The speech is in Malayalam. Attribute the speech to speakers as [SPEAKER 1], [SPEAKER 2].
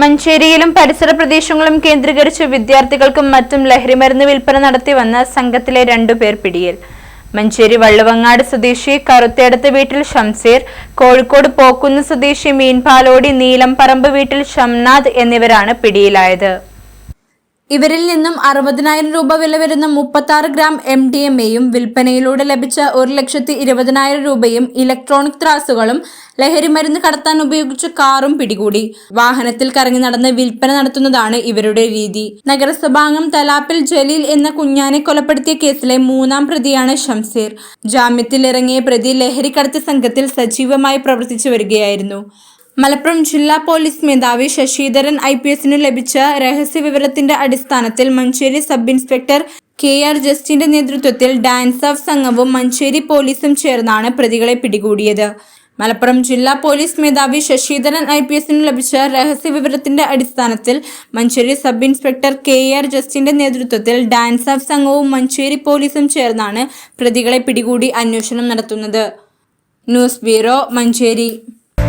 [SPEAKER 1] മഞ്ചേരിയിലും പരിസര പ്രദേശങ്ങളും കേന്ദ്രീകരിച്ച് വിദ്യാർത്ഥികൾക്കും മറ്റും ലഹരിമരുന്ന് വിൽപ്പന നടത്തി വന്ന സംഘത്തിലെ രണ്ടുപേർ പിടിയിൽ. മഞ്ചേരി വള്ളുവങ്ങാട് സ്വദേശി കറുത്തേടത്ത് വീട്ടിൽ ഷംസീർ കോഴിക്കോട് പോക്കുന്ന് സ്വദേശി മീൻപാലോടി നീലംപറമ്പ് വീട്ടിൽ ഷംനാഥ് എന്നിവരാണ് പിടിയിലായത്. ഇവരിൽ നിന്നും അറുപതിനായിരം രൂപ വില വരുന്ന മുപ്പത്തി ആറ് ഗ്രാം എം ഡി എം എയും വിൽപ്പനയിലൂടെ ലഭിച്ച ഒരു ലക്ഷത്തി ഇരുപതിനായിരം രൂപയും ഇലക്ട്രോണിക് ത്രാസുകളും ലഹരി മരുന്ന് കടത്താൻ ഉപയോഗിച്ച കാറും പിടികൂടി. വാഹനത്തിൽ കറങ്ങി നടന്ന് വിൽപ്പന നടത്തുന്നതാണ് ഇവരുടെ രീതി. നഗരസഭാംഗം തലാപ്പിൽ ജലീൽ എന്ന കുഞ്ഞാനെ കൊലപ്പെടുത്തിയ കേസിലെ മൂന്നാം പ്രതിയാണ് ഷംസീർ. ജാമ്യത്തിൽ ഇറങ്ങിയ പ്രതി ലഹരി കടത്തി സംഘത്തിൽ സജീവമായി പ്രവർത്തിച്ചു വരികയായിരുന്നു. മലപ്പുറം ജില്ലാ പോലീസ് മേധാവി ശശിധരൻ ഐ പി എസിനു ലഭിച്ച രഹസ്യ വിവരത്തിന്റെ അടിസ്ഥാനത്തിൽ Manjeri sub inspector K R ജസ്റ്റിന്റെ നേതൃത്വത്തിൽ ഡാൻസ് ഓഫ് സംഘവും മഞ്ചേരി പോലീസും ചേർന്നാണ് പ്രതികളെ പിടികൂടിയത്. മലപ്പുറം ജില്ലാ പോലീസ് മേധാവി ശശിധരൻ ഐ പി എസിന് ലഭിച്ച രഹസ്യ വിവരത്തിന്റെ അടിസ്ഥാനത്തിൽ Manjeri sub inspector K R ജസ്റ്റിന്റെ നേതൃത്വത്തിൽ ഡാൻസ് ഓഫ് സംഘവും മഞ്ചേരി പോലീസും ചേർന്നാണ് പ്രതികളെ പിടികൂടി അന്വേഷണം നടത്തുന്നത്. News bureau Manjeri.